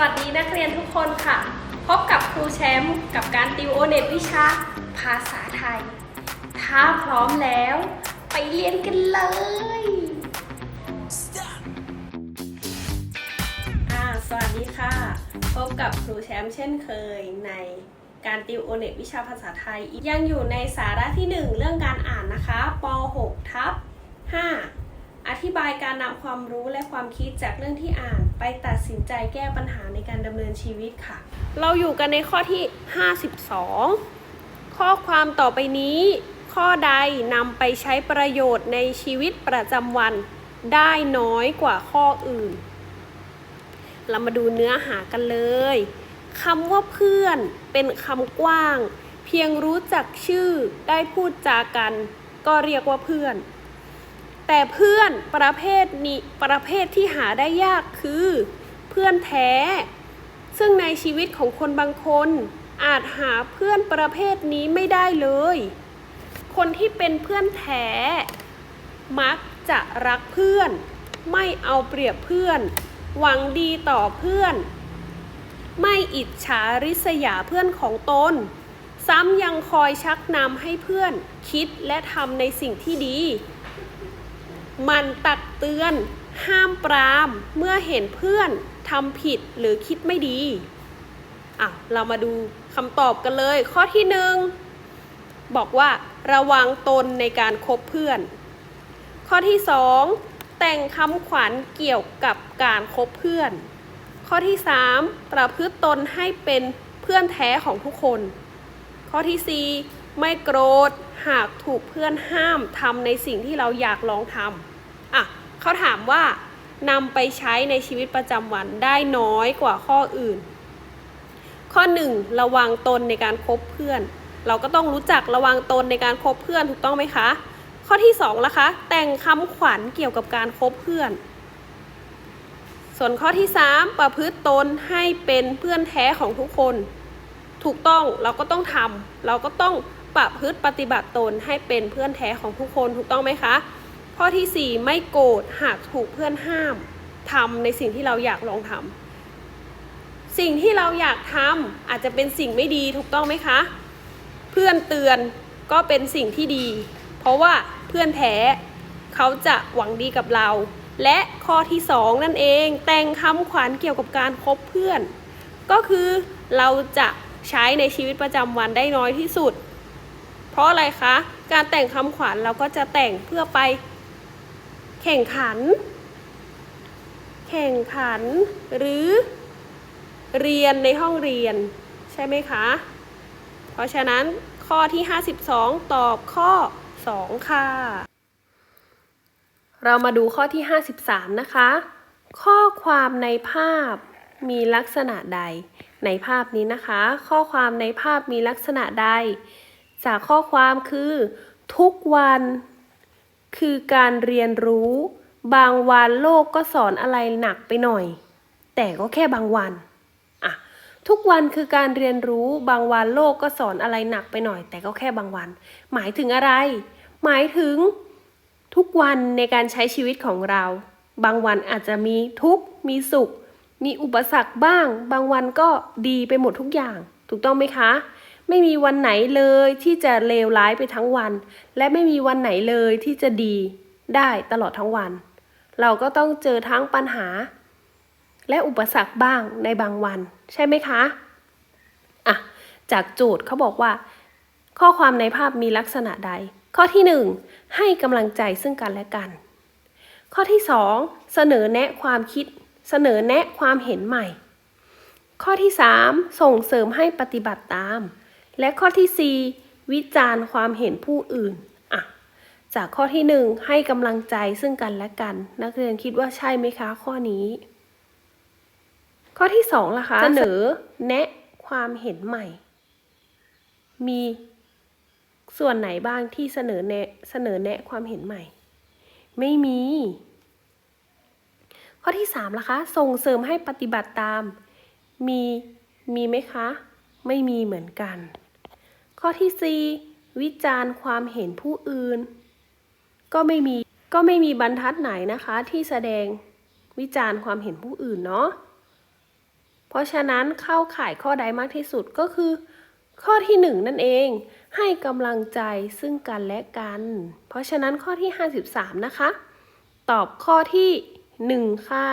วัสดีนักเรียนทุกคนค่ะ พบกับครูแชมป์กับการติวโอเน็ตวิชา ภาษาไทย ถ้าพร้อมแล้ว ไปเรียนกันเลยสวัสดีค่ะ พบกับครูแชมป์เช่นเคยในการติวโอเน็ตวิชาภาษาไทย ยังอยู่ในสาระที่ 1 เรื่องการอ่านนะคะป .6 ทับ5 อธิบายการนำความรู้และความคิดจากเรื่องที่อ่าน ไปตัดสินใจแก้ปัญหาในการดำเนินชีวิตค่ะ เราอยู่กันในข้อที่ 52 ข้อความต่อไปนี้ ข้อใดนำไปใช้ประโยชน์ในชีวิตประจำวัน ได้น้อยกว่าข้ออื่น เรามาดูเนื้อหากันเลยคำว่าเพื่อนเป็นคำกว้าง เพียงรู้จักชื่อได้พูดจากัน ก็เรียกว่าเพื่อน แต่เพื่อนประเภทนี้ประเภทที่หาได้ยากคือ เพื่อนแท้ ซึ่งในชีวิตของคนบางคน อาจหาเพื่อนประเภทนี้ไม่ได้เลย คนที่เป็นเพื่อนแท้ มักจะรักเพื่อน ไม่เอาเปรียบเพื่อน หวังดีต่อเพื่อน ไม่อิจฉาริษยาเพื่อนของตน ซ้ำยังคอยชักนำให้เพื่อนคิดและทำในสิ่งที่ดี มันตักเตือน ห้ามปรามเมื่อเห็นเพื่อนทำผิดหรือคิดไม่ดีอะเรามาดูคำตอบกันเลย ข้อที่หนึ่งบอกว่า ระวังตนในการคบเพื่อน ข้อที่สองแต่งคำขวัญเกี่ยวกับการคบเพื่อน ข้อที่สามประพฤติตนให้เป็นเพื่อนแท้ของทุกคน ข้อที่สี่ ไม่โกรธหากถูกเพื่อนห้ามทำในสิ่งที่เราอยากลองทำอะเขาถามว่านำไปใช้ในชีวิตประจำวันได้น้อยกว่าข้ออื่น ข้อหนึ่งระวังตนในการคบเพื่อน เราก็ต้องรู้จักระวังตนในการคบเพื่อนถูกต้องไหมคะ ข้อที่สองล่ะคะ แต่งคำขวัญเกี่ยวกับการคบเพื่อน ส่วนข้อที่สามประพฤติตนให้เป็นเพื่อนแท้ของทุกคน ถูกต้องเราก็ต้องทำเราก็ต้อง ประพฤติปฏิบัติตนให้เป็นเพื่อนแท้ของทุกคนถูกต้องไหมคะ ข้อที่ 4 ไม่โกรธหากถูกเพื่อนห้ามทำในสิ่งที่เราอยากลองทำสิ่งที่เราอยากทำอาจจะเป็นสิ่งไม่ดีถูกต้องไหมคะ เพื่อนเตือนก็เป็นสิ่งที่ดี เพราะว่าเพื่อนแท้เขาจะหวังดีกับเรา และข้อที่สองนั่นเอง แต่งคำขวัญเกี่ยวกับการคบเพื่อน ก็คือเราจะใช้ในชีวิตประจำวันได้น้อยที่สุด ราะอะไรคะ การแต่งคำขวัญเราก็จะแต่งเพื่อไปแข่งขัน แข่งขันหรือเรียนในห้องเรียน ใช่ไหมคะ เพราะฉะนั้นข้อที่ 52 ตอบข้อ 2 ค่ะ เรามาดูข้อที่ 53 นะคะ ข้อความในภาพมีลักษณะใด ในภาพนี้นะคะ ข้อความในภาพมีลักษณะใด จากข้อความคือ ทุกวัน คือการเรียนรู้ บางวันโลกก็สอนอะไรหนักไปหน่อย แต่ก็แค่บางวันอะทุกวันคือการเรียนรู้ บางวันโลกก็สอนอะไรหนักไปหน่อย แต่ก็แค่บางวัน หมายถึงอะไร หมายถึง ทุกวันในการใช้ชีวิตของเรา บางวันอาจจะมีทุกข์มีสุข มีอุปสรรคบ้าง บางวันก็ดีไปหมดทุกอย่าง ถูกต้องไหมคะ ไม่มีวันไหนเลยที่จะเลวร้ายไปทั้งวัน และไม่มีวันไหนเลยที่จะดีได้ตลอดทั้งวัน เราก็ต้องเจอทั้งปัญหา และอุปสรรคบ้างในบางวัน ใช่ไหมคะอะจากโจทย์เขาบอกว่า ข้อความในภาพมีลักษณะใด ข้อที่หนึ่งให้กำลังใจซึ่งกันและกัน ข้อที่สองเสนอแนะความคิด เสนอแนะความเห็นใหม่ ข้อที่สามส่งเสริมให้ปฏิบัติตาม และข้อที่สี่วิจารณ์ความเห็นผู้อื่นอะจากข้อที่หนึ่งให้กำลังใจซึ่งกันและกัน นักเรียนคิดว่าใช่ไหมคะ ข้อนี้ ข้อที่สองล่ะคะเสนอแนะความเห็นใหม่ มีส่วนไหนบ้างที่เสนอแนะเสนอแนะความเห็นใหม่ ไม่มี ข้อที่สามล่ะคะ ส่งเสริมให้ปฏิบัติตาม มีมีไหมคะ ไม่มีเหมือนกัน ข้อที่สี่วิจารณ์ความเห็นผู้อื่น ก็ไม่มีก็ไม่มีบรรทัดไหนนะคะที่แสดงวิจารณ์ความเห็นผู้อื่นเนาะเพราะฉะนั้นเข้าข่ายข้อใดมากที่สุดก็คือ ข้อที่หนึ่งนั่นเอง ให้กำลังใจซึ่งกันและกัน เพราะฉะนั้นข้อที่ 53 นะคะ ตอบข้อที่ 1 ค่ะ